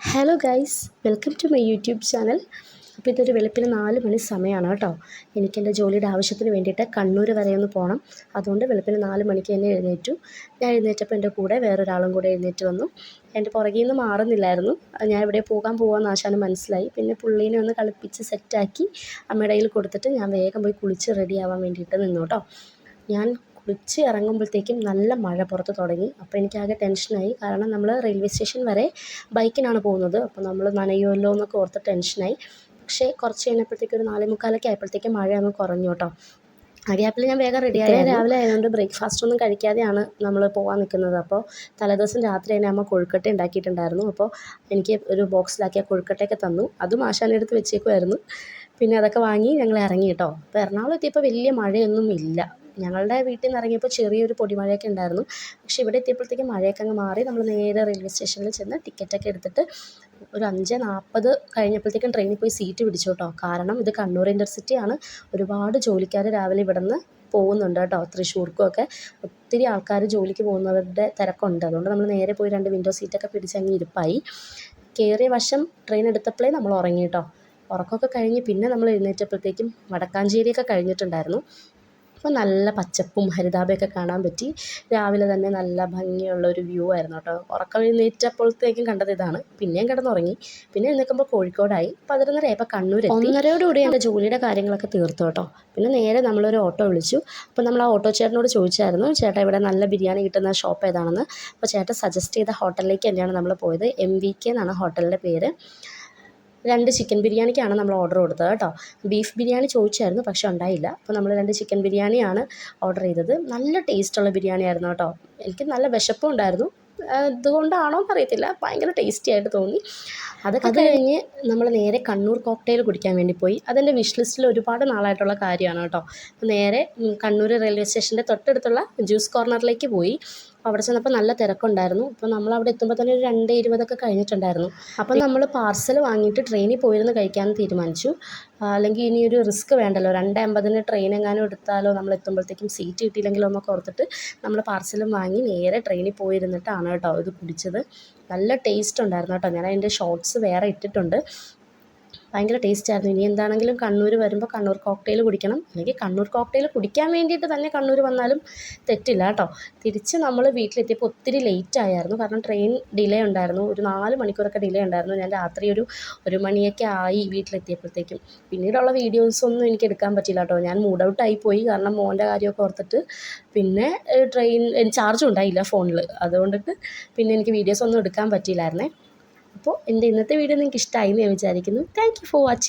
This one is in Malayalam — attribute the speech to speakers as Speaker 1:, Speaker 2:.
Speaker 1: Hello guys welcome to my YouTube channel അപ്പോൾ ഇതൊരു വെളുപ്പിന് നാല് മണി സമയമാണ് കേട്ടോ. എനിക്ക് എന്റെ ജോലിയുടെ ആവശ്യത്തിന് വേണ്ടിയിട്ട് കണ്ണൂർ വരെ ഒന്ന് പോകണം അതുകൊണ്ട് വെളുപ്പിന് നാല് മണിക്ക് തന്നെ എഴുന്നേറ്റു. ഞാൻ എഴുന്നേറ്റപ്പോൾ എന്റെ കൂടെ വേറൊരാളും കൂടെ എഴുന്നേറ്റ് വന്നു. എന്റെ പുറകിൽ നിന്ന് മാറുന്നില്ലായിരുന്നു ഞാൻ ഇവിടെ പോകാൻ പോകാമെന്ന് ആശാന് മനസ്സിലായി. പിന്നെ പുള്ളീനെ ഒന്ന് കളിപ്പിച്ച് സെറ്റാക്കി അമ്മയുടെ കയ്യിൽ കൊടുത്തിട്ട് ഞാൻ വേഗം പോയി കുളിച്ച് റെഡി ആവാൻ വേണ്ടിയിട്ട് നിന്നു കേട്ടോ. ഞാൻ കുളിച്ച് ഇറങ്ങുമ്പോഴത്തേക്കും നല്ല മഴ പുറത്ത് തുടങ്ങി. അപ്പോൾ എനിക്കാകെ ടെൻഷനായി കാരണം നമ്മൾ റെയിൽവേ സ്റ്റേഷൻ വരെ ബൈക്കിനാണ് പോകുന്നത്. അപ്പോൾ നമ്മൾ നനയുമല്ലോ എന്നൊക്കെ ഓർത്ത് ടെൻഷനായി പക്ഷേ കുറച്ച് കഴിഞ്ഞപ്പോഴത്തേക്കും ഒരു നാലേ മുക്കാലൊക്കെ ആയപ്പോഴത്തേക്കും മഴ അങ്ങ് കുറഞ്ഞു കേട്ടോ. ആ ഗ്യാപ്പിൽ ഞാൻ വേഗം റെഡി ആയി. രാവിലെ ആയതുകൊണ്ട് ബ്രേക്ക്ഫാസ്റ്റ് ഒന്നും കഴിക്കാതെയാണ് നമ്മൾ പോകാൻ നിൽക്കുന്നത്. അപ്പോൾ തലേദിവസം രാത്രി തന്നെ അമ്മ കൊഴുക്കട്ട ഉണ്ടാക്കിയിട്ടുണ്ടായിരുന്നു. അപ്പോൾ എനിക്ക് ഒരു ബോക്സിലാക്കിയ കൊഴുക്കട്ടയൊക്കെ തന്നു. അതും അടുത്ത് വെച്ചേക്കുമായിരുന്നു പിന്നെ അതൊക്കെ വാങ്ങി ഞങ്ങൾ ഇറങ്ങി കേട്ടോ. അപ്പോൾ എറണാകുളം എത്തിയപ്പോൾ വലിയ മഴയൊന്നും ഇല്ല ഞങ്ങളുടെ വീട്ടിൽ നിന്ന് ഇറങ്ങിയപ്പോൾ ചെറിയൊരു പൊടിമഴയൊക്കെ ഉണ്ടായിരുന്നു. പക്ഷേ ഇവിടെ എത്തിയപ്പോഴത്തേക്കും മഴയൊക്കെ അങ്ങ് മാറി. നമ്മൾ നേരെ റെയിൽവേ സ്റ്റേഷനിൽ ചെന്ന് ടിക്കറ്റൊക്കെ എടുത്തിട്ട് ഒരു അഞ്ച് നാൽപ്പത് കഴിഞ്ഞപ്പോഴത്തേക്കും ട്രെയിനിൽ പോയി സീറ്റ് പിടിച്ചു കേട്ടോ. കാരണം ഇത് കണ്ണൂർ ഇന്റർസിറ്റിയാണ് ഒരുപാട് ജോലിക്കാർ രാവിലെ ഇവിടെ നിന്ന് പോകുന്നുണ്ട് കേട്ടോ. തൃശ്ശൂർക്കും ഒക്കെ ഒത്തിരി ആൾക്കാർ ജോലിക്ക് പോകുന്നവരുടെ തിരക്കുണ്ട്. അതുകൊണ്ട് നമ്മൾ നേരെ പോയി രണ്ട് വിൻഡോ സീറ്റൊക്കെ പിടിച്ച് അങ്ങ് ഇരിപ്പായി. കയറിയ വശം ട്രെയിൻ എടുത്തപ്പോഴേ നമ്മൾ ഉറങ്ങി കേട്ടോ. ഉറക്കമൊക്കെ കഴിഞ്ഞ് പിന്നെ നമ്മൾ എഴുന്നേറ്റപ്പോഴത്തേക്കും വടക്കാഞ്ചേരിയൊക്കെ കഴിഞ്ഞിട്ടുണ്ടായിരുന്നു. അപ്പോൾ നല്ല പച്ചപ്പും ഹരിതാഭയൊക്കെ കാണാൻ പറ്റി. രാവിലെ തന്നെ നല്ല ഭംഗിയുള്ള ഒരു വ്യൂ ആയിരുന്നു കേട്ടോ. ഉറക്കം എഴുന്നേറ്റപ്പോഴത്തേക്കും കണ്ടത് ഇതാണ്. പിന്നെയും കിടന്നുറങ്ങി. പിന്നെ എഴുന്നേൽക്കുമ്പോൾ കോഴിക്കോടായി. പതിനൊന്നര ആയപ്പോൾ കണ്ണൂർ ഒന്നരയോടുകൂടി എന്റെ ജോലിയുടെ കാര്യങ്ങളൊക്കെ തീർത്തു കേട്ടോ. പിന്നെ നേരെ നമ്മളൊരു ഓട്ടോ വിളിച്ചു. അപ്പോൾ നമ്മൾ ആ ഓട്ടോ ചേട്ടനോട് ചോദിച്ചായിരുന്നു ചേട്ടാ ഇവിടെ നല്ല ബിരിയാണി കിട്ടുന്ന ഷോപ്പ് ഏതാണെന്ന്? അപ്പോൾ ചേട്ടൻ സജസ്റ്റ് ചെയ്ത ഹോട്ടലിലേക്ക് തന്നെയാണ് നമ്മൾ പോയത്. എം വി കെ എന്നാണ് ഹോട്ടലിന്റെ പേര്. രണ്ട് ചിക്കൻ ബിരിയാണിക്കാണ് നമ്മൾ ഓർഡർ കൊടുത്തത് കേട്ടോ. ബീഫ് ബിരിയാണി ചോദിച്ചായിരുന്നു പക്ഷെ ഉണ്ടായില്ല. അപ്പോൾ നമ്മൾ രണ്ട് ചിക്കൻ ബിരിയാണിയാണ് ഓർഡർ ചെയ്തത്. നല്ല ടേസ്റ്റുള്ള ബിരിയാണി ആയിരുന്നു കേട്ടോ. എനിക്ക് നല്ല വിശപ്പും ഉണ്ടായിരുന്നു. അതുകൊണ്ടാണോ എന്നറിയത്തില്ല ഭയങ്കര ടേസ്റ്റി ആയിട്ട് തോന്നി. അതൊക്കെ കഴിഞ്ഞ് നമ്മൾ നേരെ കണ്ണൂർ കോക്ടെയിൽ കുടിക്കാൻ വേണ്ടി പോയി. അതെന്റെ വിഷ് ലിസ്റ്റിൽ ഒരുപാട് നാളായിട്ടുള്ള കാര്യമാണ് കേട്ടോ. അപ്പോൾ നേരെ കണ്ണൂർ റെയിൽവേ സ്റ്റേഷന്റെ തൊട്ടടുത്തുള്ള ജ്യൂസ് കോർണറിലേക്ക് പോയി. അപ്പോൾ അവിടെ ചെന്നപ്പോൾ നല്ല തിരക്കുണ്ടായിരുന്നു. അപ്പോൾ നമ്മൾ അവിടെ എത്തുമ്പോൾ തന്നെ ഒരു രണ്ട് ഇരുപതൊക്കെ കഴിഞ്ഞിട്ടുണ്ടായിരുന്നു. അപ്പോൾ നമ്മൾ പാർസൽ വാങ്ങിയിട്ട് ട്രെയിനിൽ പോയിരുന്ന് കഴിക്കാമെന്ന് തീരുമാനിച്ചു. അല്ലെങ്കിൽ ഇനി ഒരു റിസ്ക് വേണ്ടല്ലോ. രണ്ട് അമ്പതിന് ട്രെയിൻ എങ്ങാനും എടുത്താലോ നമ്മൾ എത്തുമ്പോഴത്തേക്കും സീറ്റ് കിട്ടിയില്ലെങ്കിലോ എന്നൊക്കെ ഓർത്തിട്ട് നമ്മൾ പാർസലും വാങ്ങി നേരെ ട്രെയിനിൽ പോയിരുന്നിട്ടാണ് കേട്ടോ ഇത് കുടിച്ചത്. നല്ല ടേസ്റ്റ് ഉണ്ടായിരുന്നു കേട്ടോ. ഞാൻ അതിന്റെ ഷോർട്സ് വേറെ ഇട്ടിട്ടുണ്ട്. ഭയങ്കര ടേസ്റ്റ് ആയിരുന്നു. ഇനി എന്താണെങ്കിലും കണ്ണൂർ വരുമ്പോൾ കണ്ണൂർ കോക്ടെയിൽ കുടിക്കണം. അല്ലെങ്കിൽ കണ്ണൂർ കോക്ടെയിൽ കുടിക്കാൻ വേണ്ടിയിട്ട് തന്നെ കണ്ണൂർ വന്നാലും തെറ്റില്ല കേട്ടോ. തിരിച്ച് നമ്മൾ വീട്ടിലെത്തിയപ്പോൾ ഒത്തിരി ലേറ്റ് ആയായിരുന്നു. കാരണം ട്രെയിൻ ഡിലേ ഉണ്ടായിരുന്നു. ഒരു നാല് മണിക്കൂറൊക്കെ ഡിലേ ഉണ്ടായിരുന്നു. ഞാൻ രാത്രി ഒരു ഒരു മണിയൊക്കെ ആയി വീട്ടിലെത്തിയപ്പോഴത്തേക്കും. പിന്നീടുള്ള വീഡിയോസൊന്നും എനിക്ക് എടുക്കാൻ പറ്റില്ല കേട്ടോ. ഞാൻ മൂഡ് ഔട്ട് പോയി. കാരണം മോന്റെ കാര്യമൊക്കെ ഓർത്തിട്ട് പിന്നെ ട്രെയിൻ ചാർജും ഉണ്ടായില്ല ഫോണിൽ അതുകൊണ്ടിട്ട് പിന്നെ എനിക്ക് വീഡിയോസ് ഒന്നും എടുക്കാൻ പറ്റിയില്ലായിരുന്നേ. അപ്പോൾ എന്റെ ഇന്നത്തെ വീഡിയോ നിങ്ങൾക്ക് ഇഷ്ടമായി എന്ന് ഞാൻ വിചാരിക്കുന്നു. Thank for watching